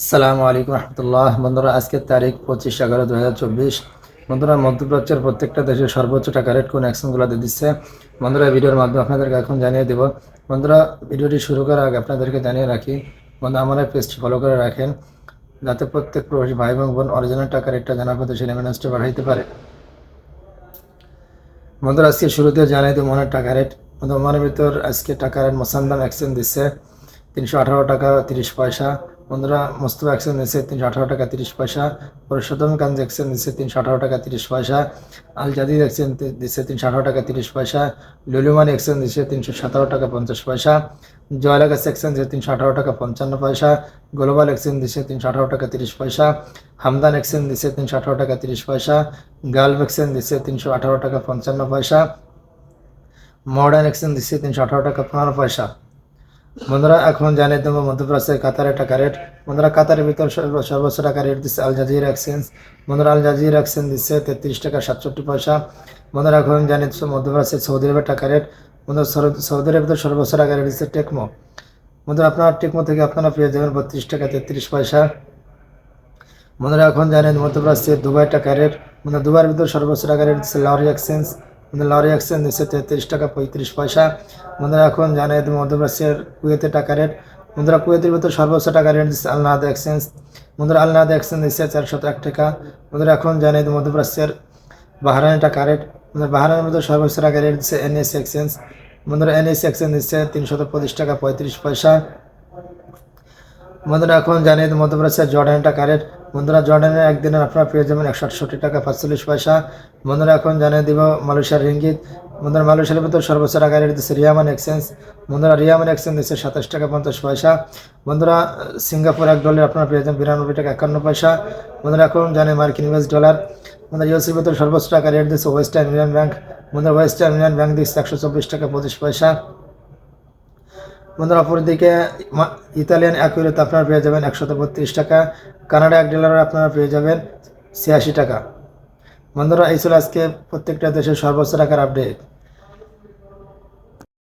আসসালামু আলাইকুম রহমতুল্লাহ। বন্ধুরা, আজকের তারিখ পঁচিশ এগারো দু হাজার চব্বিশ। বন্ধুরা, মধ্যপ্রাচ্যের প্রত্যেকটা দেশের সর্বোচ্চ টাকা রেট কোন অ্যাকশনগুলোতে দিচ্ছে? বন্ধুরা, ভিডিওর মাধ্যমে আপনাদেরকে এখন জানিয়ে দেব। বন্ধুরা, ভিডিওটি শুরু করার আগে আপনাদেরকে জানিয়ে রাখি বন্ধু আমার পেজটি ফলো করে রাখেন। যাতে প্রত্যেক প্রবাসী ভাই এবং বোন অরিজিনাল টাকা রেটটা জানার পথে সেই রেমিনেন্সটা বাড়াইতে পারে। বন্ধুরা, আজকে শুরুতে জানাই দেবো মনের টাকা রেট। বন্ধু মনের ভিতর আজকে টাকা রেট মোসান্দাম অ্যাকশন দিচ্ছে, তিনশো আঠারো টাকা তিরিশ পয়সা। বন্ধুরা মোস্তফা অ্যাকশন দিচ্ছে তিনশো আঠারো টাকা তিরিশ পয়সা। পুরুষোত্তম কান্দ অ্যাকশন দিচ্ছে তিনশো আঠারো টাকা তিরিশ পয়সা। আল জাদিদ অ্যাকশন দিচ্ছে তিনশো আঠারো টাকা তিরিশ পয়সা। লুলুমান অ্যাকশন দিচ্ছে তিনশো সতেরো টাকা পঞ্চাশ পয়সা। জয়লাগাস অ্যাকশন দিচ্ছে তিনশো আঠারো টাকা পঞ্চান্ন পয়সা। গ্লোবাল অ্যাকশন দিচ্ছে তিনশো আঠারো টাকা তিরিশ পয়সা। হামদান অ্যাকশন দিচ্ছে তিনশো আঠারো টাকা তিরিশ পয়সা। গালভ অ্যাকশন দিচ্ছে তিনশো আঠারো টাকা পঞ্চান্ন পয়সা। মডার্ন এক্সচেঞ্জ দিচ্ছে তিনশো আঠারো টাকা পনেরো পয়সা। বন্ধুরা, এখন জানিয়ে দেবো মধ্যপ্রাচ্যের কাতারের টাকা রেট বন্ধুরা, কাতারের ভিতর সর্ব- সর্বোচ্চ টাকা রেট দিচ্ছে আল জাজির এক্সচেঞ্জ। বন্ধুরা, আল জাজির এক্সচেঞ্জ দিচ্ছে তেত্রিশ টাকা সাতষট্টি পয়সা। বন্ধুরা, এখন জানিয়ে দিচ্ছি মধ্যপ্রাচ্যের সৌদি আরবের টাকা রেট বন্ধুরা সৌদি- আরবের ভিতর সর্বোচ্চ টাকা রেট দিচ্ছে টেকমো। বন্ধুরা, আপনার টেকমো থেকে আপনারা পেয়ে যাবেন বত্রিশ টাকা তেত্রিশ পয়সা। বন্ধুরা, এখন জানেন মধ্যপ্রাচ্যের দুবাই টাকা রেট মানে দুবাইয়ের ভিতর সর্বোচ্চ টাকা রেট দিচ্ছে লরি এক্সচেঞ্জ। লরি এক্সচেঞ্জ দিচ্ছে তেত্রিশ টাকা পঁয়ত্রিশ পয়সা। বন্ধুরা, এখন জানেন মধ্যপ্রাচ্যের কুয়েতের টাকা রেট বন্ধুরা, কুয়েতের ভিতর সর্বোচ্চ টাকা রেট দিচ্ছে আলনাদ এক্সচেঞ্জ বন্ধুরা আলনাদ এক্সচেঞ্জ দিচ্ছে চারশো এক টাকা। বন্ধুরা, এখন জানেন মধ্যপ্রাচ্যের বাহারানি টাকা রেট বন্ধুরা বাহারানের ভিতর সর্বোচ্চ টাকা রেট দিচ্ছে এনএস এক্সচেঞ্জ বন্ধুরা এনএস এক্সচেঞ্জ দিচ্ছে তিনশত পঁচিশ টাকা পঁয়ত্রিশ পয়সা। বন্ধুরা, এখন জানি মধ্যপ্রাচ্যের জর্ডান টাকা রেট বন্ধুরা, জর্ডানের একদিনের আপনারা পেয়ে যাবেন একশো আটষট্টি টাকা, পাঁচচল্লিশ পয়সা। বন্ধুরা, এখন জানিয়ে দিব মালয়েশিয়ার রিঙ্গিত। বন্ধুরা, মালয়েশিয়ার ভিতর সর্বোচ্চ টাকা রেট দিচ্ছে রিয়ামান এক্সচেঞ্জ। বন্ধুরা, রিয়ামান এক্সচেঞ্জ দিচ্ছে সাতাশ টাকা পঞ্চাশ পয়সা। বন্ধুরা, সিঙ্গাপুর এক ডলার আপনারা পেয়ে যাবেন বিরানব্বই টাকা একান্ন পয়সা। বন্ধুরা, এখন জানে মার্কিন ইউএস ডলার। বন্ধুরা, ইউএসের ভিতর সর্বোচ্চ টাকা রেট দিচ্ছে ওয়েস্টার্ন ইউনিয়ন ব্যাংক। বন্ধুরা, ওয়েস্টার্ন ইউনিয়ন ব্যাংক দিচ্ছে একশো চব্বিশ টাকা পঁচিশ পয়সা। বন্ধুরা অপরদিকে ইতালিয়ান অ্যাকুরেতে আপনারা পেয়ে যাবেন একশত বত্রিশ টাকা। কানাডা এক ডলারে আপনারা পেয়ে যাবেন ছিয়াশি টাকা। বন্ধুরা, এই ছিল আজকে প্রত্যেকটা দেশের সর্বোচ্চ টাকার আপডেট